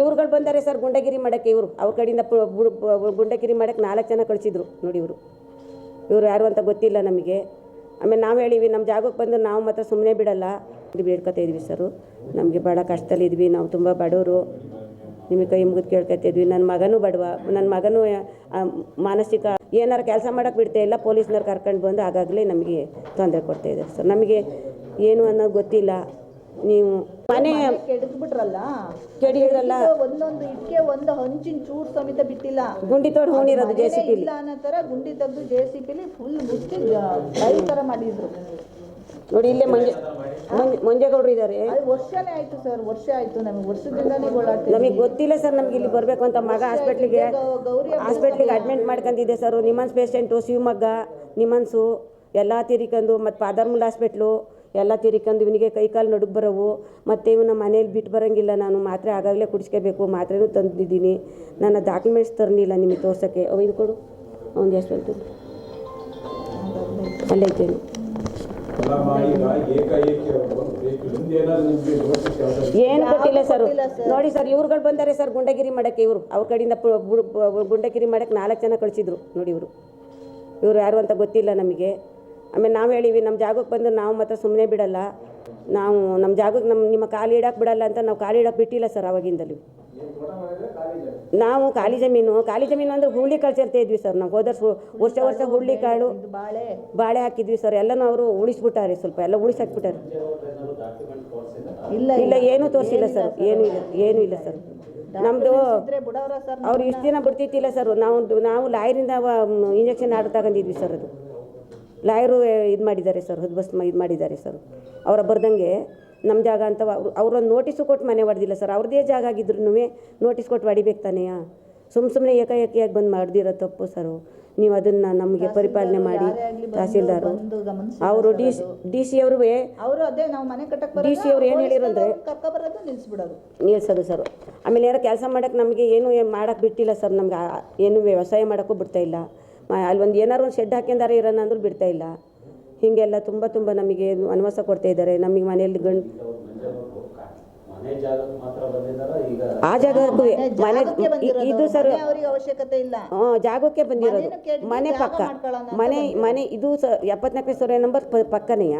ಇವ್ರುಗಳು ಬಂದಾರೆ ಸರ್, ಗುಂಡಗಿರಿ ಮಾಡೋಕ್ಕೆ ಇವರು. ಅವ್ರ ಕಡೆಯಿಂದ ಗುಂಡಗಿರಿ ಮಾಡೋಕ್ಕೆ ನಾಲ್ಕು ಜನ ಕಳಿಸಿದ್ರು ನೋಡಿ ಇವರು. ಇವರು ಯಾರು ಅಂತ ಗೊತ್ತಿಲ್ಲ ನಮಗೆ. ಆಮೇಲೆ ನಾವು ಹೇಳಿವಿ ನಮ್ಮ ಜಾಗಕ್ಕೆ ಬಂದು ನಾವು ಮಾತ್ರ ಸುಮ್ಮನೆ ಬಿಡಲ್ಲ. ಬೇಡ್ಕೊತಾ ಇದ್ವಿ ಸರು. ನಮಗೆ ಭಾಳ ಕಷ್ಟದಲ್ಲಿದ್ವಿ ನಾವು ತುಂಬ ಬಡವರು. ನಿಮಗೆ ಕೈ ಮುಗಿದು ಕೇಳ್ಕೊತಾ ಇದ್ವಿ. ನನ್ನ ಮಗನೂ ಬಡವ. ನನ್ನ ಮಗನೂ ಮಾನಸಿಕ ಏನಾರು ಕೆಲಸ ಮಾಡೋಕ್ಕೆ ಬಿಡ್ತಾ ಇಲ್ಲ, ಪೊಲೀಸ್ನವ್ರು ಕರ್ಕೊಂಡು ಬಂದು ಆಗಾಗಲೇ ನಮಗೆ ತೊಂದರೆ ಕೊಡ್ತಾ ಇದ್ದಾರೆ ಸರ್. ನಮಗೆ ಏನು ಅನ್ನೋದು ಗೊತ್ತಿಲ್ಲ. ನೀವು ಮನೆ ಕೆಡದ್ಬಿಟ್ರಲ್ಲ? ಕೆಡಿದ್ರಲ್ಲ ಒಂದೊಂದು ಇಟ್ಕೆ ಒಂದು ಹಂಚಿನ ಚೂರು ಸಮೇತ ಬಿಟ್ಟಿಲ್ಲ. ಗುಂಡಿ ತೋಡು ಹೂಣಿರೋದು ಜೆ ಸಿ ಇಲ್ಲ ಅನ್ನೋ ತರ ಗುಂಡಿ ತೆಗೆದು ಜೆ ಸಿ ಪಿಲಿ ಫುಲ್ ಮುಚ್ಚಿ ಬೈ ತರ ಮಾಡಿದ್ರು. ನೋಡಿ ಇಲ್ಲೇ ಮಂಜೆ ಮಂಜೆ ಮಂಜೇಗೌಡರು ಇದ್ದಾರೆ ವರ್ಷನೇ ಆಯ್ತು ಸರ್ ವರ್ಷ ಆಯ್ತು ನಮಗೆ ವರ್ಷದಿಂದಾನೇ ಗೋಳಾಡ್ತೀವಿ ನಮಗೆ ಗೊತ್ತಿಲ್ಲ ಸರ್ ನಮ್ಗೆ ಇಲ್ಲಿ ಬರಬೇಕು ಅಂತ ಮಗ ಹಾಸ್ಪಿಟ್ಲಿಗೆ ಗೌರಿ ಹಾಸ್ಪಿಟ್ಲಿಗೆ ಅಡ್ಮಿಟ್ ಮಾಡ್ಕೊಂಡಿದ್ದೆ ಸರ್. ನಿಮನ್ಸ್ ಪೇಷಂಟು ಶಿವಮೊಗ್ಗ ನಿಮ್ಮನ್ಸು ಎಲ್ಲ ತಿರ್ಕೊಂಡು ಮತ್ತು ಪಾದರ್ಮುಲ್ ಹಾಸ್ಪಿಟ್ಲು ಎಲ್ಲ ತಿರಿಕೊಂಡು ಇವನಿಗೆ ಕೈ ಕಾಲು ನಡುಗೆ ಬರೋವು ಮತ್ತು ಇವನ ಮನೇಲಿ ಬಿಟ್ಟು ಬರೋಂಗಿಲ್ಲ ನಾನು ಮಾತ್ರೆ ಆಗಾಗಲೇ ಕುಡಿಸ್ಕೋಬೇಕು ಮಾತ್ರೆನೂ ತಂದಿದ್ದೀನಿ. ನನ್ನ ಡಾಕ್ಯುಮೆಂಟ್ಸ್ ತರಲಿಲ್ಲ ನಿಮಗೆ ತೋರ್ಸೋಕ್ಕೆ. ಅವು ಇದು ಕೊಡು. ಅವ್ನು ಎಷ್ಟು ಹೇಳ್ತು ಅಲ್ಲೇ ಇದ್ದೇನೆ. ಏನು ಕೊಟ್ಟಿಲ್ಲ ಸರ್. ನೋಡಿ ಸರ್ ಇವ್ರುಗಳು ಬಂದಾರೆ ಸರ್ ಗುಂಡಗಿರಿ ಮಾಡಕ್ಕೆ ಇವರು. ಅವ್ರ ಕಡೆಯಿಂದ ಗುಂಡಗಿರಿ ಮಾಡಕ್ಕೆ ನಾಲ್ಕು ಜನ ಕಳಿಸಿದ್ರು ನೋಡಿ ಇವರು. ಇವರು ಯಾರು ಅಂತ ಗೊತ್ತಿಲ್ಲ ನಮಗೆ. ಆಮೇಲೆ ನಾವು ಹೇಳಿವಿ ನಮ್ಮ ಜಾಗಕ್ಕೆ ಬಂದು ನಾವು ಮಾತ್ರ ಸುಮ್ಮನೆ ಬಿಡಲ್ಲ. ನಾವು ನಮ್ಮ ಜಾಗಕ್ಕೆ ನಮ್ಮ ನಿಮ್ಮ ಕಾಲು ಇಡಕ್ಕೆ ಬಿಡಲ್ಲ ಅಂತ ನಾವು ಕಾಲು ಇಡಕ್ಕೆ ಬಿಟ್ಟಿಲ್ಲ ಸರ್ ಅವಾಗಿಂದಲೂ ನಾವು ಖಾಲಿ ಜಮೀನು ಖಾಲಿ ಜಮೀನು ಅಂದ್ರೆ ಹುರುಳಿ ಕಾಳು ಸೇರ್ತಾ ಇದ್ವಿ ಸರ್ ನಾವು. ಹೋದ ವರ್ಷ ವರ್ಷ ಹುಳಿ ಹುರುಳಿ ಕಾಳು ಬಾಳೆ ಬಾಳೆ ಹಾಕಿದ್ವಿ ಸರ್. ಎಲ್ಲನೂ ಅವರು ಉಳಿಸ್ಬಿಟ್ಟಾರೆ ಸ್ವಲ್ಪ ಎಲ್ಲ ಉಳಿಸಾಕ್ಬಿಟ್ಟಾರೆ. ಇಲ್ಲ ಇಲ್ಲ ಏನೂ ತೋರಿಸಿಲ್ಲ ಸರ್. ಏನೂ ಇಲ್ಲ ಏನೂ ಇಲ್ಲ ಸರ್. ನಮ್ಮದು ಅವ್ರು ಇಷ್ಟು ದಿನ ಬಿಡ್ತಿತ್ತಿಲ್ಲ ಸರ್. ನಾವು ನಾವು ಲಾಯರಿಂದ ಇಂಜೆಕ್ಷನ್ ಆರ್ಡರ್ ತಗೊಂಡಿದ್ವಿ ಸರ್ ಅದು. ಲಾಯರು ಇದು ಮಾಡಿದ್ದಾರೆ ಸರ್ ಹದ್ಬಸ್ ಇದು ಮಾಡಿದ್ದಾರೆ ಸರ್. ಅವರ ಬರ್ದಂಗೆ ನಮ್ಮ ಜಾಗ ಅಂತ ಅವರು ಅವರೊಂದು ನೋಟಿಸು ಕೊಟ್ಟು ಮನೆ ಹೊಡೆದಿಲ್ಲ ಸರ್. ಅವ್ರದ್ದೇ ಜಾಗ ಆಗಿದ್ರು ನೋಟಿಸ್ ಕೊಟ್ಟು ಹೊಡಿಬೇಕು ತಾನೇ? ಸುಮ್ಮ ಸುಮ್ಮನೆ ಏಕಾಏಕಿಯಾಗಿ ಬಂದು ಮಾಡ್ದಿರೋ ತಪ್ಪು ಸರ್ ನೀವು ಅದನ್ನು ನಮಗೆ ಪರಿಪಾಲನೆ ಮಾಡಿ ತಹಸೀಲ್ದಾರು ಅವರು ಡಿ ಸಿ ಡಿ ಸಿ ಅವರು ಡಿ ಸಿ ಅವ್ರು ಏನು ಹೇಳಿರೋ ಅಂದರೆ ನಿಲ್ಸೋದು ಸರ್ ಆಮೇಲೆ ಯಾರೋ ಕೆಲಸ ಮಾಡೋಕ್ಕೆ ನಮಗೆ ಏನು ಮಾಡೋಕ್ಕೆ ಬಿಟ್ಟಿಲ್ಲ ಸರ್. ನಮ್ಗೆ ಏನು ವ್ಯವಸಾಯ ಮಾಡೋಕ್ಕೂ ಬಿಡ್ತಾ ಅಲ್ಲಿ ಒಂದು ಏನಾರು ಒಂದು ಶೆಡ್ ಹಾಕ್ಯಂದಾರೆ ಇರೋಣ ಅಂದ್ರೂ ಬಿಡ್ತಾ ಇಲ್ಲ. ಹೀಗೆಲ್ಲ ತುಂಬ ತುಂಬ ನಮಗೆ ಅನ್ವಾಸ ಕೊಡ್ತಾ ಇದ್ದಾರೆ. ನಮಗೆ ಮನೆಯಲ್ಲಿ ಗಂಡು ಜಾಗಕ್ಕೆ ಆ ಜಾಗ ಮನೆ ಇದು ಸರ್ ಅವಶ್ಯಕತೆ ಇಲ್ಲ. ಹ್ಞೂ ಜಾಗಕ್ಕೆ ಬಂದಿರೋದು. ಮನೆ ಪಕ್ಕ. ಮನೆ ಮನೆ ಇದು ಸ ಎಪ್ಪತ್ನಾಲ್ಕನೇ ಸೊರೆ ನಂಬರ್ ಪಕ್ಕನೆಯ?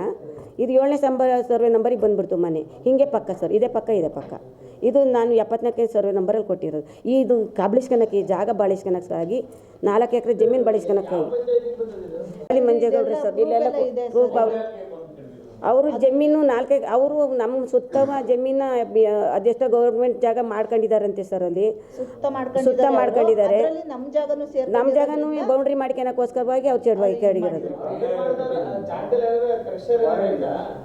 ಇದು ಏಳನೇ ಸಂಬ ಸರ್ವೆ ನಂಬರಿಗೆ ಬಂದ್ಬಿಡ್ತು ಮನೆ. ಹೀಗೆ ಪಕ್ಕ ಸರ್ ಇದೇ ಪಕ್ಕ ಇದೆ ಪಕ್ಕ. ಇದು ನಾನು ಎಪ್ಪತ್ನಾಲ್ಕನೇ ಸರ್ವೆ ನಂಬರಲ್ಲಿ ಕೊಟ್ಟಿರೋದು. ಇದು ಕಾಬಳಿಸ್ಕೊಳಕ್ಕೆ ಜಾಗ ಬಾಳಿಸ್ಕೊಳಕ್ಕಾಗಿ ನಾಲ್ಕು ಎಕರೆ ಜಮೀನು ಬಾಳಿಸ್ಕೊಳಕ್ಕಾಗಿ ಅಲ್ಲಿ ಮಂಜೇಗೌಡ್ರಿ ಸರ್ ಇಲ್ಲೆಲ್ಲ ಪ್ರೂಫ್ ಅವರು ಅವರು ಜಮೀನು ನಾಲ್ಕೈ ಅವರು ನಮ್ಮ ಸುತ್ತ ಜಮೀನ ಅದೆಷ್ಟೋ ಗೌರ್ಮೆಂಟ್ ಜಾಗ ಮಾಡ್ಕೊಂಡಿದ್ದಾರಂತೆ ಸರ್ ಅಲ್ಲಿ. ಸುತ್ತ ಮಾಡ್ಕೊಂಡಿದ್ದಾರೆ ನಮ್ಮ ಜಾಗನೂ ಬೌಂಡ್ರಿ ಮಾಡ್ಕೊಳಕ್ಕೋಸ್ಕರವಾಗಿ ಅವ್ರು ಚೆಡ್ವಾಗಿ ಕೆಳಗಿರೋದು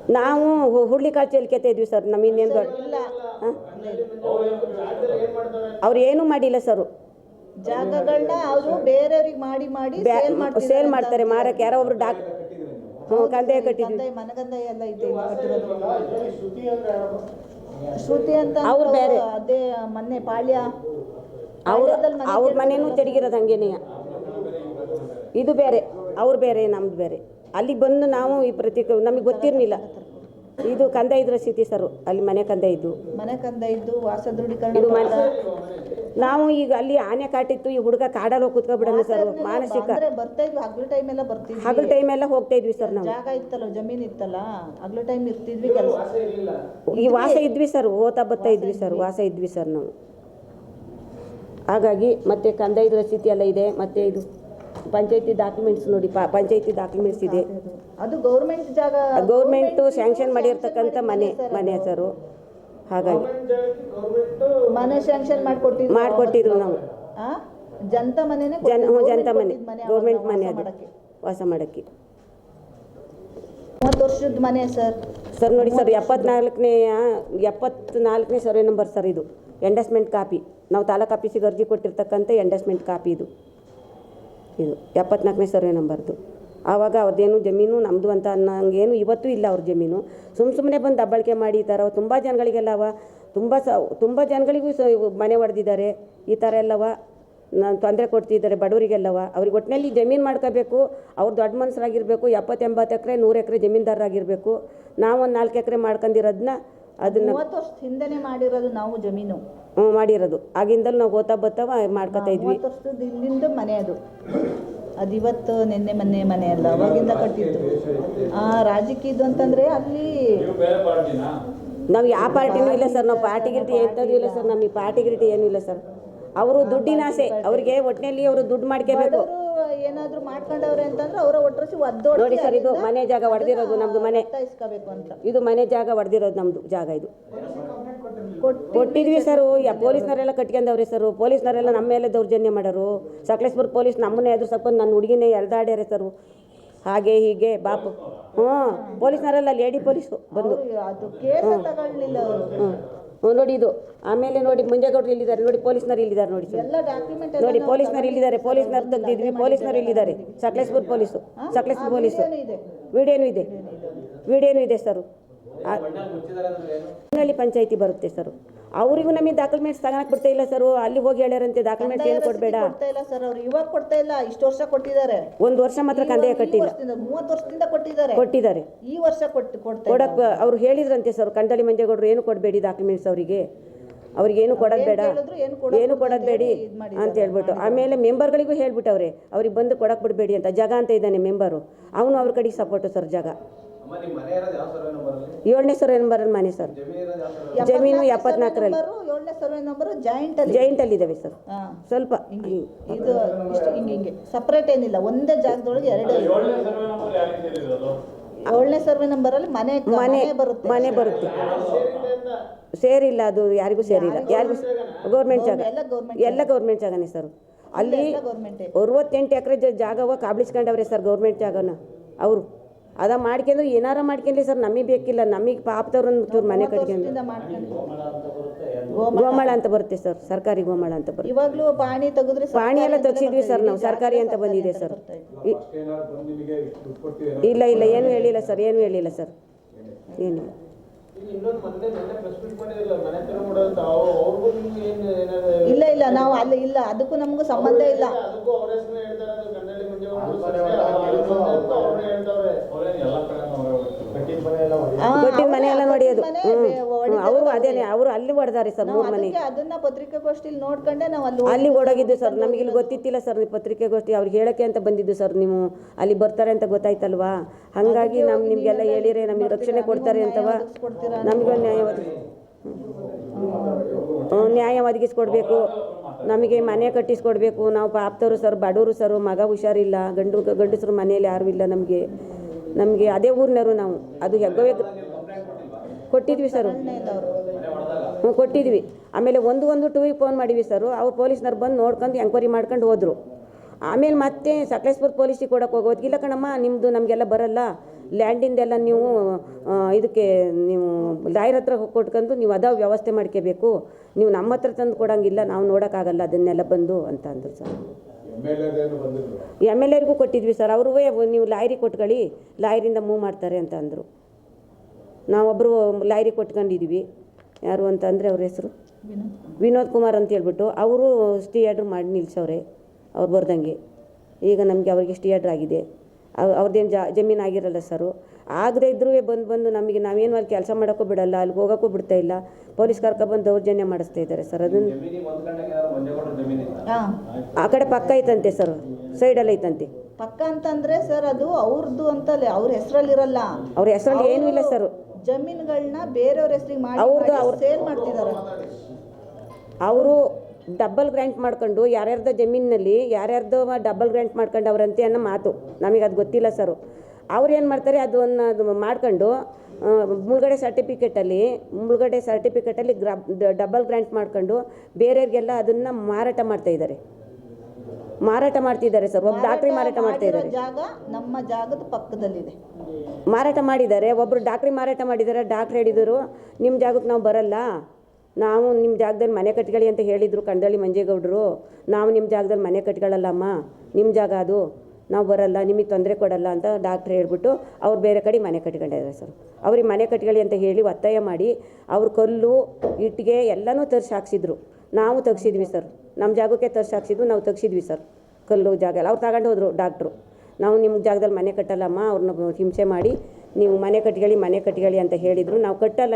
ನಾವು ಹು- ಹುರುಳಿ ಕಾಳು ಚೆಲ್ಕೊತಾ ಇದ್ವಿ ಸರ್ ನಮ್ಮ ಇನ್ನೇನು ದೊಡ್ಡ. ಇಲ್ಲ. ಅವ್ರು ಏನೂ ಮಾಡಿಲ್ಲ ಸರ್. ಜಾಗಗಳನ್ನ ಅವರು ಬೇರೆಯವ್ರಿಗೆ ಮಾಡಿ ಮಾಡಿ ಸೇಲ್ ಮಾಡ್ತಾರೆ ಮಾರಕ್ಕೆ ಯಾರೋ ಒಬ್ರು ಡಾಕ್ ಹ್ಞೂ ಕಂದಾಯ ಕಟ್ಟಿದ್ವಿ. ಮನಗಂದಾಯ ಎಲ್ಲ ಇದೆ ಶ್ರುತಿ ಅಂತ ಅವ್ರು ಬೇರೆ. ಅದೇ ಮೊನ್ನೆ ಪಾಳ್ಯ. ಅವ್ರ ಅವ್ರ. ಮನೇನೂ ತೆಡಗಿರೋದು ಹಂಗೇನೆಯ ಇದು ಬೇರೆ ಅವ್ರು ಬೇರೆ ನಮ್ದು ಬೇರೆ. ಅಲ್ಲಿಗೆ ಬಂದು ನಾವು ಈ ಪ್ರತಿ ನಮಗೆ ಗೊತ್ತಿರಲಿಲ್ಲ. ಇದು ಕಂದ ಇದ್ರ ಸ್ಥಿತಿ ಸರ್ ಅಲ್ಲಿ ಮನೆ ಕಂದ ಇದ್ದು. ಮನೆ ಕಂದ ಇದ್ದು ವಾಸ ದೃಢೀಕರಣ ನಾವು ಈಗ ಅಲ್ಲಿ ಆನೆ ಕಾಟಿತ್ತು ಈ ಹುಡುಗ ಕಾಡಲ್ಲಿ ಹೋಗಿ ಕುತ್ಕೊಬಿಡೋಣ ಸರ್ ಮಾನಸಿಕ. ಹಗಲು ಬರ್ತಾ ಇದ್ವಿ ಹಗ್ಲು ಟೈಮ್ ಎಲ್ಲ ಬರ್ತಿದ್ವಿ. ಹಗಲು ಟೈಮೆಲ್ಲ ಹೋಗ್ತಾ ಇದ್ವಿ ಸರ್ ನಾವು. ಜಾಗ ಇತ್ತಲ್ಲ ಜಮೀನ್ ಇತ್ತಲ್ಲ ಹಗಲು ಟೈಮ್ ಇರ್ತಿದ್ವಿ ಕೆಲಸ. ಈ ವಾಸ ಇದ್ವಿ ಸರ್ ಓತಾ ಬರ್ತಾ ಇದ್ವಿ ಸರ್ ವಾಸ ಇದ್ವಿ ಸರ್ ನಾವು. ಹಾಗಾಗಿ ಮತ್ತೆ ಕಂದ ಇದ್ರ ಸ್ಥಿತಿ ಎಲ್ಲ ಇದೆ ಮತ್ತೆ ಇದು ಪಂಚಾಯತಿ ಡಾಕ್ಯುಮೆಂಟ್ಸ್ ನೋಡಿ ಪಾ ಪಂಚಾಯತಿ ಡಾಕ್ಯುಮೆಂಟ್ಸ್ ಇದೆ. ಅದು ಗೌರ್ಮೆಂಟ್ ಜಾಗ ಗೌರ್ಮೆಂಟು ಸ್ಯಾಂಕ್ಷನ್ ಮಾಡಿರ್ತಕ್ಕಂಥ ಮನೆ ಮನೆ ಹೆಸರು. ಹಾಗಾಗಿ ಮನೆ ಸ್ಯಾಂಕ್ಷನ್ ಮಾಡ್ಕೊಟ್ಟಿದ್ರು. ಮಾಡಿಕೊಟ್ಟಿದ್ರು ನಾವು. ಆ? ಜಂತ ಮನೆನೇ ಜನ ಹ್ಞೂ ಜನತ ಮನೆ ಗೌರ್ಮೆಂಟ್ ಮನೆ ವಾಸ ಅದು. ಮಾಡಕ್ಕೆ. ವಾಸ ಮಾಡೋಕ್ಕೆ. ಮೂವತ್ತು ವರ್ಷದ ಮನೆ ಸರ್. ಸರ್ ನೋಡಿ ಸರ್ ಎಪ್ಪತ್ನಾಲ್ಕನೇ ಎಪ್ಪತ್ನಾಲ್ಕನೇ ಸರ್ವೆ ನಂಬರ್ ಸರ್ ಇದು. ಎಂಡಸ್ಮೆಂಟ್ ಕಾಪಿ ನಾವು ತಾಲೂಕು ಆಫೀಸಿಗೆ ಅರ್ಜಿ ಕೊಟ್ಟಿರ್ತಕ್ಕಂಥ ಎಂಡಸ್ಮೆಂಟ್ ಕಾಪಿ ಇದು. ಇದು ಎಪ್ಪತ್ನಾಲ್ಕನೇ ಸರ್ವೆ ನಂಬರ್ದು. ಆವಾಗ ಅವ್ರದ್ದೇನು ಜಮೀನು ನಮ್ಮದು ಅಂತ ಅನ್ನಂಗೇನು ಇವತ್ತೂ ಇಲ್ಲ ಅವ್ರ ಜಮೀನು. ಸುಮ್ಮ ಸುಮ್ಮನೆ ಬಂದು ದಬ್ಬಳಿಕೆ ಮಾಡಿ ಈ ಥರ, ತುಂಬ ಜನಗಳಿಗೆಲ್ಲವ, ತುಂಬ ಸ, ತುಂಬ ಜನಗಳಿಗೂ ಸ, ಮನೆ ಹೊಡೆದಿದ್ದಾರೆ ಈ ಥರ ಎಲ್ಲವ ನಾನು ತೊಂದರೆ ಕೊಡ್ತಿದ್ದಾರೆ ಬಡವರಿಗೆಲ್ಲವ. ಅವ್ರಿಗೆ ಒಟ್ಟಿನಲ್ಲಿ ಜಮೀನು ಮಾಡ್ಕೋಬೇಕು, ಅವ್ರು ದೊಡ್ಡ ಮನಸ್ಸರಾಗಿರಬೇಕು ಎಪ್ಪತ್ತೆಂಬತ್ತು ಎಕರೆ, ನೂರು ಎಕರೆ ಜಮೀನ್ದಾರರಾಗಿರಬೇಕು. ನಾವು ಒಂದು ನಾಲ್ಕು ಎಕರೆ ಮಾಡ್ಕೊಂಡಿರೋದನ್ನ ಅದನ್ನ ಮೂವತ್ತು ವರ್ಷ ಹಿಂದೆನೆ ಮಾಡಿರೋದು ನಾವು ಜಮೀನು. ಹ್ಞೂ ಮಾಡಿರೋದು. ಆಗಿಂದಲೂ ನಾವು ಓದ್ತಾ ಬತ್ತವ ಮಾಡ್ಕೊತಾ ಇದ್ವಿ. ಮೂವತ್ತು ವರ್ಷದ ಹಿಂದಿಂದ ಮನೆ ಅದು. ಅದು ಇವತ್ತು ನಿನ್ನೆ ಮೊನ್ನೆ ಮನೆ ಅಲ್ಲ ಅವಾಗಿಂದ ಕಟ್ಟಿದ್ದು. ಆ ರಾಜಕೀಯದ್ದು ಅಂತಂದ್ರೆ ಅಲ್ಲಿ ನಾವು ಯಾವ ಪಾರ್ಟಿನೂ ಇಲ್ಲ ಸರ್ ನಾವು ಪಾರ್ಟಿ ಗಿರ್ಟಿ ಎಂಥದ್ದು ಇಲ್ಲ ಸರ್ ನಮಗೆ ಪಾರ್ಟಿ ಗಿರ್ಟಿ ಏನೂ ಇಲ್ಲ ಸರ್. ಅವರು ದುಡ್ಡಿನ ಆಸೆ. ಅವರಿಗೆ ಒಟ್ಟಿನಲ್ಲಿ ಅವರು ದುಡ್ಡು ಮಾಡ್ಕೋಬೇಕು. ಏನಾದ್ರೂ ಮಾಡ್ಕೊಂಡವ್ರೆ ಅಂತಂದ್ರೆ ಅವರ ಒಟ್ಟರಸಿ ಒದ್ದೋಡಿ ನೋಡಿ ಸರ್ ಇದು ಮನೆ ಜಾಗ ಹೊಡೆದಿರೋದು ನಮ್ದು ಮನೆ. ಇಸ್ಕೋಬೇಕು ಅಂತ. ಇದು ಮನೆ ಜಾಗ ಹೊಡೆದಿರೋದು ನಮ್ಮದು ಜಾಗ ಇದು. ಕೊಟ್ಟು ಕೊಟ್ಟಿದ್ವಿ ಸರ್. ಯಾ ಪೊಲೀಸ್ನವರೆಲ್ಲ ಕಟ್ಕೊಂಡವ್ರಿ ಸರ್. ಪೊಲೀಸ್ನವರೆಲ್ಲ ನಮ್ಮ ಮೇಲೆ ದೌರ್ಜನ್ಯ ಮಾಡೋರು. ಸಕಲೇಶ್ಪುರ ಪೊಲೀಸ್ ನಮ್ಮನ್ನೇ ಎದುರು ಸಕ್ಕೊಂಡು ನನ್ನ ಹುಡುಗಿನೇ ಎಳ್ದಾಡ್ಯಾರೆ ಸರ್. ಹಾಗೆ ಹೀಗೆ ಬಾಪು. ಹ್ಞೂ ಪೊಲೀಸ್ನವರೆಲ್ಲ ಲೇಡಿ ಪೊಲೀಸು ಬಂದು. ಅದು ಕೇಸ ತಗೊಳ್ಳಿಲ್ಲ ನೋಡಿ ಇದು. ಆಮೇಲೆ ನೋಡಿ ಮುಂಜಾಗೌಡರು ಇಲ್ಲಿದ್ದಾರೆ ನೋಡಿ ಪೊಲೀಸ್ನವರು ಇಲ್ಲಿದ್ದಾರೆ ನೋಡಿ ಸರ್. ಎಲ್ಲ ಡಾಕ್ಯುಮೆಂಟ್ ನೋಡಿ ಪೊಲೀಸ್ನವರು ಇಲ್ಲಿದ್ದಾರೆ ಪೊಲೀಸ್ನವ್ರು ತೆಗ್ದಿದ್ವಿ. ಪೊಲೀಸ್ನವರು ಇಲ್ಲಿದ್ದಾರೆ ಸಕಲೇಶ್ಪುರ್ ಪೊಲೀಸು. ಸಕಲೇಶ್ಪುರ್ ಪೊಲೀಸು. ಇದೆ. ವಿಡಿಯೋನು ಇದೆ. ವಿಡಿಯೋನು ಇದೆ. ಸರ್. ಪಂಚಾಯತಿ ಬರುತ್ತೆ ಸರ್. ಅವರಿಗೂ ನಮಗೆ ಡಾಕ್ಯುಮೆಂಟ್ಸ್ ತಗೊಳಕ್ ಬಿಡ್ತಾ ಇಲ್ಲ ಸರ್ ಅಲ್ಲಿ ಹೋಗಿ ಹೇಳ್ಯಾರಂತೆ ಡಾಕ್ಯುಮೆಂಟ್ಸ್ ಏನು ಕೊಡಬೇಡ. ಕೊಡ್ತಾ ಇಲ್ಲ ಸರ್ ಅವ್ರು ಇವಾಗ ಕೊಡ್ತಾ ಇಲ್ಲ ಇಷ್ಟು ವರ್ಷ ಕೊಟ್ಟಿದ್ದಾರೆ. ಒಂದು ವರ್ಷ ಮಾತ್ರ ಕಂದಾಯ ಕಟ್ಟಿಲ್ಲ. ಮೂವತ್ತು ವರ್ಷದಿಂದ ಕೊಟ್ಟಿದ್ದಾರೆ. ಕೊಟ್ಟಿದ್ದಾರೆ. ಈ ವರ್ಷ ಕೊಟ್ಟು ಕೊಡ್ತಾ. ಕೊಡಕ್ ಅವ್ರು ಹೇಳಿದ್ರಂತೆ ಸರ್ ಕಂದಳಿ ಮಂಜೇಗೌಡರು ಏನು ಕೊಡಬೇಡಿ ಡಾಕ್ಯುಮೆಂಟ್ಸ್ ಅವರಿಗೆ. ಅವ್ರಿಗೆ ಏನು ಕೊಡೋದು ಬೇಡ. ಏನು ಕೊಡೋದು ಏನು ಕೊಡೋದು ಬೇಡಿ ಅಂತ ಹೇಳ್ಬಿಟ್ಟು. ಆಮೇಲೆ ಮೆಂಬರ್ಗಳಿಗೂ ಹೇಳ್ಬಿಟ್ಟವ್ರೆ ಅವ್ರಿಗೆ ಬಂದು ಕೊಡಕ್ ಬಿಡಬೇಡಿ ಅಂತ. ಜಗ ಅಂತ ಇದ್ದಾನೆ ಮೆಂಬರು. ಅವನು ಅವ್ರ ಕಡೆಗೆ ಸಪೋರ್ಟು ಸರ್ ಜಗ. ಸರ್ವೆ ಅಲ್ಲಿ ಏಳನೇ ಸರ್ ಏನು ಬರೋದು ಮನೆ ಸರ್. ಜಮೀನು ಸರ್ವೆ ಎಪ್ಪತ್ನಾಲ್ಕರಲ್ಲಿ. ಏಳನೇ ಸರ್ವೆ ನಂಬರು ಜಾಯಿಂಟ್ ಅಲ್ಲಿ. ಜೈಂಟಲ್ಲಿ ಇದ್ದಾವೆ ಸರ್. ಸ್ವಲ್ಪ ಇದು ಇಷ್ಟು ಹಿಂಗೆ ಹಿಂಗೆ. ಸಪ್ರೇಟ್ ಏನಿಲ್ಲ ಒಂದೇ ಜಾಗದೊಳಗೆ ಎರಡು. ಏಳನೇ ಸರ್ವೆ ನಂಬರ್ ಸರ್ವೆ ಅಲ್ಲಿ ಮನೆ ಮನೆ ಮನೆ ಬರುತ್ತೆ. ಮನೆ ಬರುತ್ತೆ. ಸೇರಿಲ್ಲ ಅದು ಯಾರಿಗೂ ಸೇರಿಲ್ಲ. ಯಾರಿಗೂ ಗೌರ್ಮೆಂಟ್ ಜಾಗ. ಎಲ್ಲ ಗೌರ್ಮೆಂಟ್ ಜಾಗನೇ ಸರ್. ಅಲ್ಲಿ ಅರವತ್ತೆಂಟು ಎಕರೆ ಜಾಗವ ಕಾಬ್ಳಿಸ್ಕೊಂಡವ್ರೆ ಸರ್ ಗೌರ್ಮೆಂಟ್ ಜಾಗನ ಅವರು. ಅದ ಮಾಡ್ಕೊಂಡ್ರೆ ಏನಾರ ಮಾಡ್ಕೊಂಡ್ಲಿ ಸರ್ ನಮಗೆ ಬೇಕಿಲ್ಲ ನಮಗೆ ಪಾಪದವ್ರನ್ನ ಚೂರು ಮನೆ ಕಟ್ಕೊಂಡು ಗೋಮಳ ಅಂತ ಬರುತ್ತೆ ಏನು ಗೋಮಾಳ ಅಂತ ಬರುತ್ತೆ ಸರ್ ಸರ್ಕಾರಿ ಗೋಮಳ ಅಂತ ಬರುತ್ತೆ. ಇವಾಗಲೂ ಪಾಣಿ ತೆಗೆದ್ರೆ ಪಾಣಿ ಎಲ್ಲ ತೆಗ್ಸಿದ್ವಿ ಸರ್ ನಾವು ಸರ್ಕಾರಿ ಅಂತ ಬಂದಿದೆ ಸರ್. ಇಲ್ಲ ಇಲ್ಲ ಏನು ಹೇಳಿಲ್ಲ ಸರ್ ಏನು ಹೇಳಿಲ್ಲ ಸರ್. ಏನು ಏನಾದ್ರು ಇಲ್ಲ ಇಲ್ಲ ನಾವು ಅಲ್ಲಿ ಇಲ್ಲ ಅದಕ್ಕೂ ನಮಗೂ ಸಂಬಂಧ ಇಲ್ಲ. ಕಟ್ಟಿದ ಮನೆ ಎಲ್ಲ ಹೊಡಿತಾರೆ ಅವರು ಅದೇನೆ ಅವರು ಅಲ್ಲಿ ಹೊಡೆದಾರೆ ಸರ್ ಮೂರು ಮನೆ. ಅದನ್ನ ಪತ್ರಿಕಾಗೋಷ್ಠಿಲಿ ನೋಡ್ಕೊಂಡೆ ನಾವು ಅಲ್ಲಿ ಅಲ್ಲಿ ಓಡೋಗಿದ್ದು ಸರ್ ನಮಗೆ ಇಲ್ಲಿ ಗೊತ್ತಿತ್ತಿಲ್ಲ ಸರ್ ನೀವು ಪತ್ರಿಕೆಗೋಷ್ಠಿ ಅವ್ರಿಗೆ ಹೇಳಕ್ಕೆ ಅಂತ ಬಂದಿದ್ದು ಸರ್ ನೀವು ಅಲ್ಲಿ ಬರ್ತಾರೆ ಅಂತ ಗೊತ್ತಾಯ್ತಲ್ವಾ? ಹಾಗಾಗಿ ನಾವು ನಿಮಗೆಲ್ಲ ಹೇಳಿದ್ರೆ ನಮಗೆ ರಕ್ಷಣೆ ಕೊಡ್ತಾರೆ ಅಂತವ? ಕೊಡ್ತೀರಾ ನಮಗೂ ನ್ಯಾಯ ಒದಗಿ ಹ್ಞೂ, ನ್ಯಾಯ ಒದಗಿಸ್ಕೊಡ್ಬೇಕು. ನಮಗೆ ಮನೆ ಕಟ್ಟಿಸ್ಕೊಡ್ಬೇಕು. ನಾವು ಪಾಪ್ತವರು ಸರ್, ಬಡವರು ಸರ್, ಮಗ ಹುಷಾರಿಲ್ಲ, ಗಂಡು ಗಂಡಸರು ಮನೆಯಲ್ಲಿ ಯಾರೂ ಇಲ್ಲ ನಮಗೆ. ನಮಗೆ ಅದೇ ಊರಿನವರು ನಾವು. ಅದು ಹೆಗ್ಗವೇ ಕೊಟ್ಟಿದ್ವಿ ಸರ್. ಕೊಟ್ಟಿದ್ವಿ. ಆಮೇಲೆ ಒಂದು ಒಂದು ಟೂವಿಗೆ ಫೋನ್ ಮಾಡಿವಿ ಸರ್. ಅವ್ರು ಪೊಲೀಸ್ನವ್ರು ಬಂದು ನೋಡ್ಕೊಂಡು ಎಂಕ್ವೈರಿ ಮಾಡ್ಕೊಂಡು ಹೋದರು. ಆಮೇಲೆ ಮತ್ತೆ ಸಕಲೇಶ್ಪುರ ಪೊಲೀಸಿಗೆ ಕೊಡೋಕೆ ಹೋಗೋದು. ಇಲ್ಲ ಕಣಮ್ಮ ನಿಮ್ಮದು ನಮಗೆಲ್ಲ ಬರಲ್ಲ. ಲ್ಯಾಂಡಿಂದೆಲ್ಲ ನೀವು ಇದಕ್ಕೆ ನೀವು ಲಾಯರ್ ಹತ್ರ ಹೋಗಿ ಕೊಟ್ಕೊಂಡು ನೀವು ಅದಾವ ವ್ಯವಸ್ಥೆ ಮಾಡ್ಕೋಬೇಕು. ನೀವು ನಮ್ಮ ಹತ್ರ ತಂದು ಕೊಡೋಂಗಿಲ್ಲ ನಾವು ನೋಡೋಕ್ಕಾಗಲ್ಲ ಅದನ್ನೆಲ್ಲ ಬಂದು ಅಂತ ಅಂದರು ಸರ್. ಎಂ ಎಲ್ ಎರಿಗೂ ಕೊಟ್ಟಿದ್ವಿ ಸರ್ ಅವ್ರೂ ನೀವು ಲಾಯರಿಗೆ ಕೊಟ್ಕೊಳ್ಳಿ ಲಾಯರಿಂದ ಮೂವ್ ಮಾಡ್ತಾರೆ ಅಂತ ಅಂದರು. ನಾವೊಬ್ಬರು ಲಾಯರಿಗೆ ಕೊಟ್ಕೊಂಡಿದ್ವಿ. ಯಾರು ಅಂತಂದರೆ ಅವ್ರ ಹೆಸರು? ವಿನೋದ್ ಕುಮಾರ್ ಅಂತ ಹೇಳ್ಬಿಟ್ಟು ಅವರು ಸ್ಟೇ ಆರ್ಡ್ರ್ ಮಾಡಿ ನಿಲ್ಸವ್ರೆ. ಅವ್ರು ಬರ್ದಂಗೆ. ಈಗ ನಮಗೆ ಅವ್ರಿಗೆ ಇಷ್ಟು ಆಗಿದೆ. ಅವ್ ಅವ್ರದ್ದೇನು ಜಾ ಜಮೀನು ಆಗಿರಲ್ಲ ಸರು. ಆಗದೇ ಇದ್ರೂ ಬಂದು ಬಂದು ನಮಗೆ ನಾವೇನು ಅಲ್ಲಿ ಕೆಲಸ ಮಾಡೋಕ್ಕೂ ಬಿಡಲ್ಲ ಅಲ್ಲಿ ಹೋಗೋಕ್ಕೂ ಬಿಡ್ತಾ ಇಲ್ಲ. ಪೊಲೀಸ್ ಕರ್ಕೊಬಂದು ದೌರ್ಜನ್ಯ ಮಾಡಿಸ್ತಾ ಇದ್ದಾರೆ ಸರ್. ಅದನ್ನು ಆ ಕಡೆ ಪಕ್ಕ ಐತಂತೆ ಸರ್. ಸೈಡಲ್ಲಿ ಐತಂತೆ. ಪಕ್ಕ ಅಂತಂದ್ರೆ ಸರ್ ಅದು ಅವ್ರದ್ದು ಅಂತ ಅವ್ರ ಹೆಸರಲ್ಲಿರಲ್ಲ. ಅವ್ರ ಹೆಸರಲ್ಲಿ ಏನೂ ಇಲ್ಲ ಸರ್. ಜಮೀನುಗಳನ್ನ ಬೇರೆಯವ್ರ ಹೆಸರಿಗೆ ಮಾಡಿ ಸೇಲ್ ಮಾಡ್ತಿದ್ದಾರೆ ಅವರು ಡಬಲ್ ಗ್ರ್ಯಾಂಟ್ ಮಾಡ್ಕೊಂಡು ಯಾರ್ಯಾರ್ದೋ ಜಮೀನಿನಲ್ಲಿ ಯಾರ್ಯಾರ್ದು ಡಬಲ್ ಗ್ರ್ಯಾಂಟ್ ಮಾಡ್ಕೊಂಡು ಅವರಂತೆ ಅನ್ನೋ ಮಾತು. ನಮಗೆ ಅದು ಗೊತ್ತಿಲ್ಲ ಸರು. ಅವ್ರು ಏನು ಮಾಡ್ತಾರೆ ಅದನ್ನು ಅದು ಮಾಡ್ಕೊಂಡು ಮುಳುಗಡೆ ಸರ್ಟಿಫಿಕೇಟಲ್ಲಿ ಮುಳುಗಡೆ ಸರ್ಟಿಫಿಕೇಟಲ್ಲಿ ಗ್ರಾ ಡಬಲ್ ಗ್ರ್ಯಾಂಟ್ ಮಾಡ್ಕೊಂಡು ಬೇರೆಯವ್ರಿಗೆಲ್ಲ ಅದನ್ನು ಮಾರಾಟ ಮಾಡ್ತಾ ಇದ್ದಾರೆ ಮಾರಾಟ ಮಾಡ್ತಿದ್ದಾರೆ ಸರ್. ಒಬ್ಬ ಡಾಕ್ಟ್ರಿ ಮಾರಾಟ ಮಾಡ್ತಾ ಇದ್ದಾರೆ ಜಾಗ ನಮ್ಮ ಜಾಗದ ಪಕ್ಕದಲ್ಲಿದೆ. ಮಾರಾಟ ಮಾಡಿದ್ದಾರೆ ಒಬ್ಬರು ಡಾಕ್ಟ್ರಿ ಮಾರಾಟ ಮಾಡಿದ್ದಾರೆ ಡಾಕ್ಟ್ರ್ ಹೇಳಿದರು ನಿಮ್ಮ ಜಾಗಕ್ಕೆ ನಾವು ಬರಲ್ಲ. ನಾವು ನಿಮ್ಮ ಜಾಗದಲ್ಲಿ ಮನೆ ಕಟ್ಕೊಳ್ಳಿ ಅಂತ ಹೇಳಿದರು ಕಣದಳ್ಳಿ ಮಂಜೇಗೌಡರು. ನಾವು ನಿಮ್ಮ ಜಾಗದಲ್ಲಿ ಮನೆ ಕಟ್ಕೊಳ್ಳಲ್ಲಮ್ಮ ನಿಮ್ಮ ಜಾಗ ಅದು. ನಾವು ಬರಲ್ಲ, ನಿಮಗೆ ತೊಂದರೆ ಕೊಡಲ್ಲ ಅಂತ ಡಾಕ್ಟ್ರ್ ಹೇಳ್ಬಿಟ್ಟು ಅವ್ರು ಬೇರೆ ಕಡೆ ಮನೆ ಕಟ್ಕೊಂಡಿದ್ದಾರೆ ಸರ್. ಅವ್ರಿಗೆ ಮನೆ ಕಟ್ಕೊಳ್ಳಿ ಅಂತ ಹೇಳಿ ಒತ್ತಾಯ ಮಾಡಿ ಅವ್ರ ಕಲ್ಲು, ಇಟ್ಟಿಗೆ ಎಲ್ಲನೂ ತರಿಸಿ ಹಾಕ್ಸಿದ್ರು. ನಾವು ತೆಗ್ಸಿದ್ವಿ ಸರ್. ನಮ್ಮ ಜಾಗಕ್ಕೆ ತರ್ಸಿ ಹಾಕ್ಸಿದ್ವಿ, ನಾವು ತೆಗ್ಸಿದ್ವಿ ಸರ್. ಕಲ್ಲು ಜಾಗ ಎಲ್ಲ. ಅವ್ರು ತಗೊಂಡು ಹೋದರು ಡಾಕ್ಟ್ರು. ನಾವು ನಿಮ್ಮ ಜಾಗದಲ್ಲಿ ಮನೆ ಕಟ್ಟಲ್ಲಮ್ಮ. ಅವ್ರನ್ನ ಹಿಂಸೆ ಮಾಡಿ ನೀವು ಮನೆ ಕಟ್ಕೊಳ್ಳಿ ಮನೆ ಕಟ್ಕೊಳ್ಳಿ ಅಂತ ಹೇಳಿದರು. ನಾವು ಕಟ್ಟಲ್ಲ.